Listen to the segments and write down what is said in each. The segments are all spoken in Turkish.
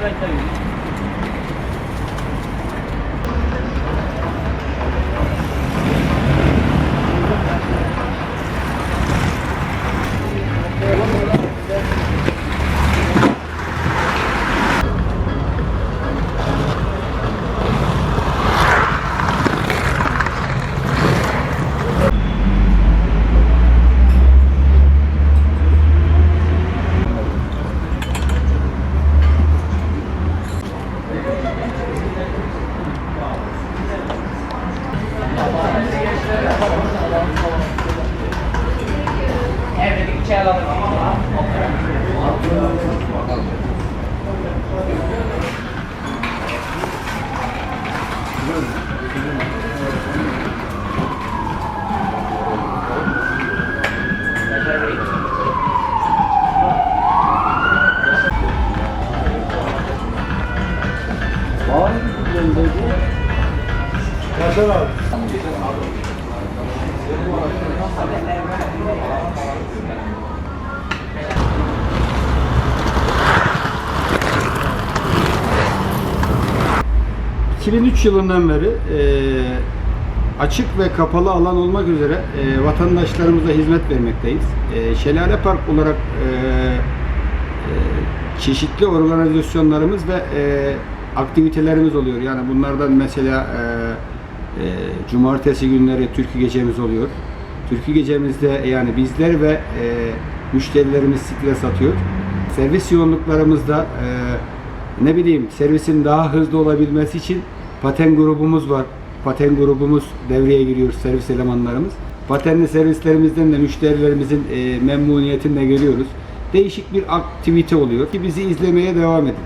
Thank you. Evdeki alalım ama. Thank you. Yaşar abi. ...2003 yılından beri e, açık ve kapalı alan olmak üzere e, vatandaşlarımıza hizmet vermekteyiz. E, Şelale Park olarak e, e, çeşitli organizasyonlarımız ve e, aktivitelerimiz oluyor. Yani bunlardan mesela e, e, cumartesi günleri türkü gecemiz oluyor. Türkü gecemizde yani bizler ve e, müşterilerimiz siklet satıyor. Servis yoğunluklarımızda e, ne bileyim servisin daha hızlı olabilmesi için paten grubumuz var. Paten grubumuz devreye giriyor servis elemanlarımız. Patenli servislerimizden de müşterilerimizin e, memnuniyetini de görüyoruz. Değişik bir aktivite oluyor ki bizi izlemeye devam edin.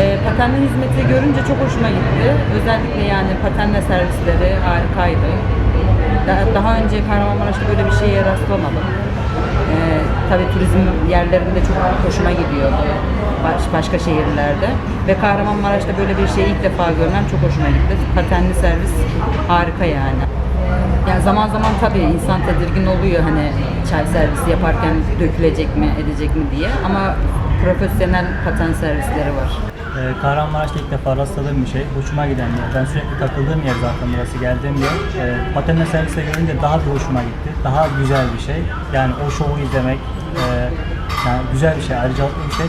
E, patenli hizmeti görünce çok hoşuma gitti. Özellikle yani patenle servisleri harikaydı. Da- Daha önce Kahramanmaraş'ta böyle bir şeye rastlamadım. E, tabii turizm yerlerinde çok hoşuma gidiyordu. Baş- başka şehirlerde. Ve Kahramanmaraş'ta böyle bir şeyi ilk defa görmem çok hoşuma gitti. Patenli servis harika yani. Yani zaman zaman tabii insan tedirgin oluyor hani çay servisi yaparken dökülecek mi, edecek mi diye. Ama profesyonel paten servisleri var. Ee, Kahramanmaraş'ta ilk defa rastladığım bir şey. Hoşuma giden bir yer. Ben sürekli takıldığım yer zaten burası geldiğim yer. Ee, patenle servise görünce daha bir hoşuma gitti. Daha güzel bir şey. Yani o şovu izlemek e, yani güzel bir şey. Ayrıcalıklı bir şey.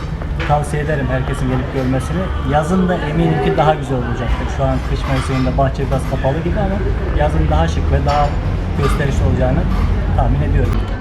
Tavsiye ederim herkesin gelip görmesini. Yazın da eminim ki daha güzel olacaktır. Şu an kış mevsiminde bahçe biraz kapalı gibi ama yazın daha şık ve daha gösterişli olacağını tahmin ediyorum.